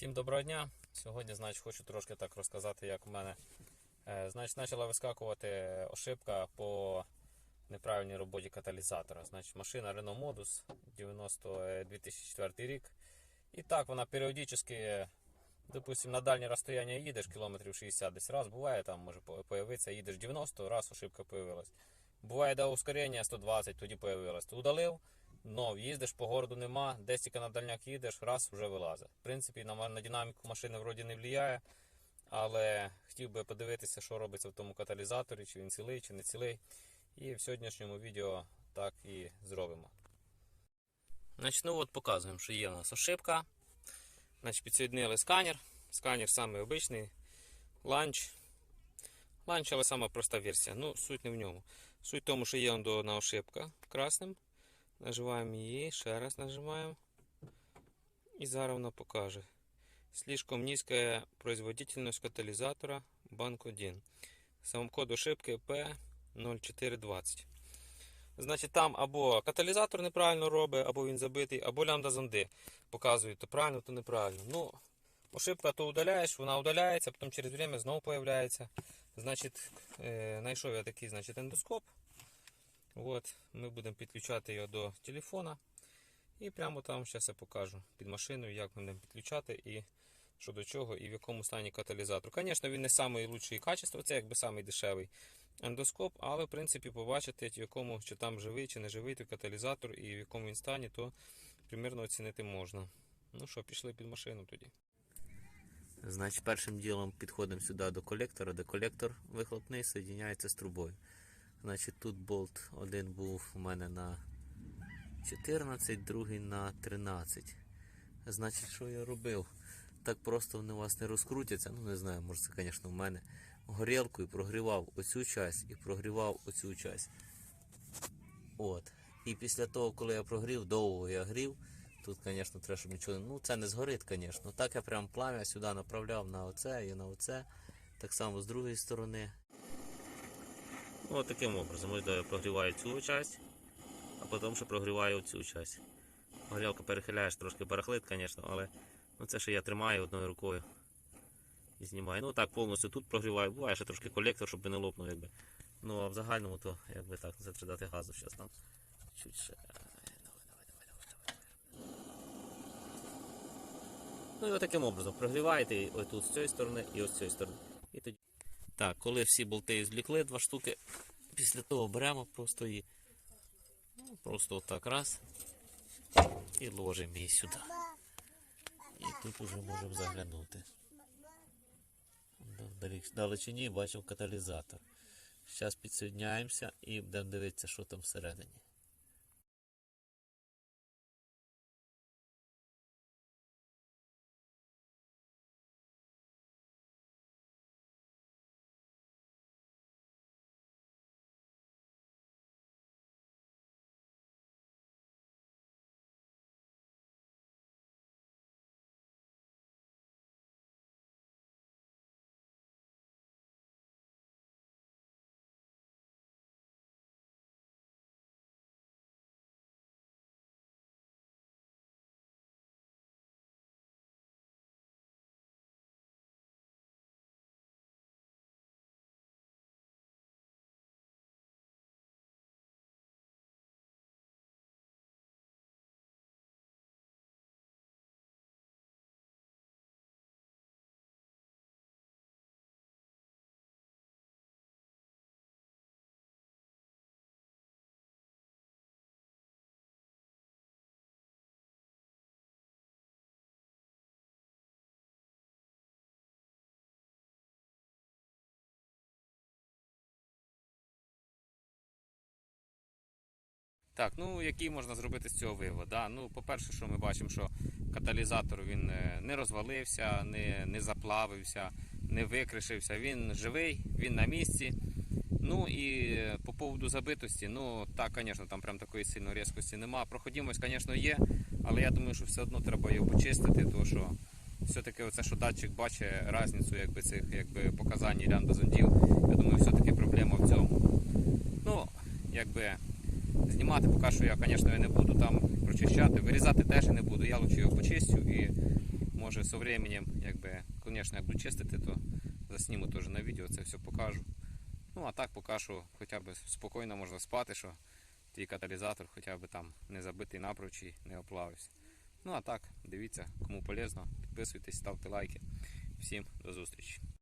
Всім доброго дня. Сьогодні, значить, хочу трошки так розказати, як у мене е, значить, почала вискакувати ошибка по неправильній роботі каталізатора. Значить, машина Renault Modus 90 е, 2004 рік. І так, вона періодично, допустим, на дальнє розстояння їдеш, кілометрів 60 десь раз буває, там може по- появитися, їдеш 90, раз ошибка появилась. Буває, до ускорення 120, тоді появилась. Удалив, но їздиш по городу нема, десь тільки на дальняк їдеш, раз вже вилазить. В принципі, на, на динаміку машини вроді не впливає, але хотів би подивитися, що робиться в тому каталізаторі, чи він цілий, чи не цілий. І в сьогоднішньому відео так і зробимо. Значить, ну от показуємо, що є у нас ошибка. Значить, підсоєднили сканер. Сканер самий обичний. Ланч. Ланч, але сама проста версія. Ну, суть не в ньому. Суть в тому, що є одна ошибка красним. Нажимаємо її, ще раз нажимаємо. І зараз вона покаже. Слишком низкая производительность катализатора банк 1. Сам код ошибки P0420. Значить, там або каталізатор неправильно робить, або він забитий, або лямбда зонди показують, то правильно, то неправильно. Ну, ошибка то удаляєш, вона удаляється, потім через время знову появляється. Значить, е, знайшов я такий значить, ендоскоп. От, ми будемо підключати його до телефона. І прямо там зараз я покажу під машиною, як ми будемо підключати і що до чого, і в якому стані каталізатор. Звісно, він не найкращий качество, це якби самий дешевий ендоскоп, але в принципі побачити, в якому чи там живий, чи не живий той каталізатор і в якому він стані, то примірно оцінити можна. Ну що, пішли під машину тоді. Значить, першим ділом підходимо сюди до колектора, де колектор вихлопний соєдиняється з трубою. Значить, тут болт один був у мене на 14, другий на 13. Значить, що я робив? Так просто вони у вас не розкрутяться. Ну, не знаю, може це, звісно, в мене. Горілкою прогрівав оцю часть і прогрівав оцю часть. От. І після того, коли я прогрів, довго я грів. Тут, звісно, треба, щоб нічого. Ну, це не згорить, звісно. Так я прям плам'я сюди направляв на оце і на оце. Так само з другої сторони. Ось таким образом. Ось я прогріваю цю часть, а потім ще прогріваю цю часть. Горілку перехиляєш, трошки барахлит, звісно, але ну, це ще я тримаю одною рукою і знімаю. Ну так, повністю тут прогріваю. Буває ще трошки колектор, щоб не лопнув, якби. Ну а в загальному то якби так, це треба дати газу зараз там. Чуть ще. Ну і отаким образом прогріваєте ось тут з цієї сторони і ось з цієї сторони. І тоді. Так, коли всі болти злікли, два штуки, після того беремо просто і ну, просто отак раз і ложимо її сюди. І тут уже можемо заглянути. Далечині бачив каталізатор. Зараз підсоєдняємося і будемо дивитися, що там всередині. Так, ну який можна зробити з цього вивод? Да? Ну, по-перше, що ми бачимо, що каталізатор він е, не розвалився, не, не заплавився, не викришився. Він живий, він на місці. Ну і е, по поводу забитості, ну так, звісно, там прям такої сильної різкості нема. Проходимость, звісно, є, але я думаю, що все одно треба його почистити, тому що все-таки оце, що датчик бачить різницю якби, цих якби, показань лямбда зондів, я думаю, все-таки проблема в цьому. Ну, якби. Знімати поки що я, звісно, не буду там прочищати, вирізати теж не буду. Я лучше його почистю і може со временем, звісно, я буду чистити, то засніму теж на відео, це все покажу. Ну а так поки що хоча б спокійно можна спати, що твій каталізатор хоча б там не забитий напроч і не оплавився. Ну а так, дивіться, кому полезно, підписуйтесь, ставте лайки. Всім до зустрічі.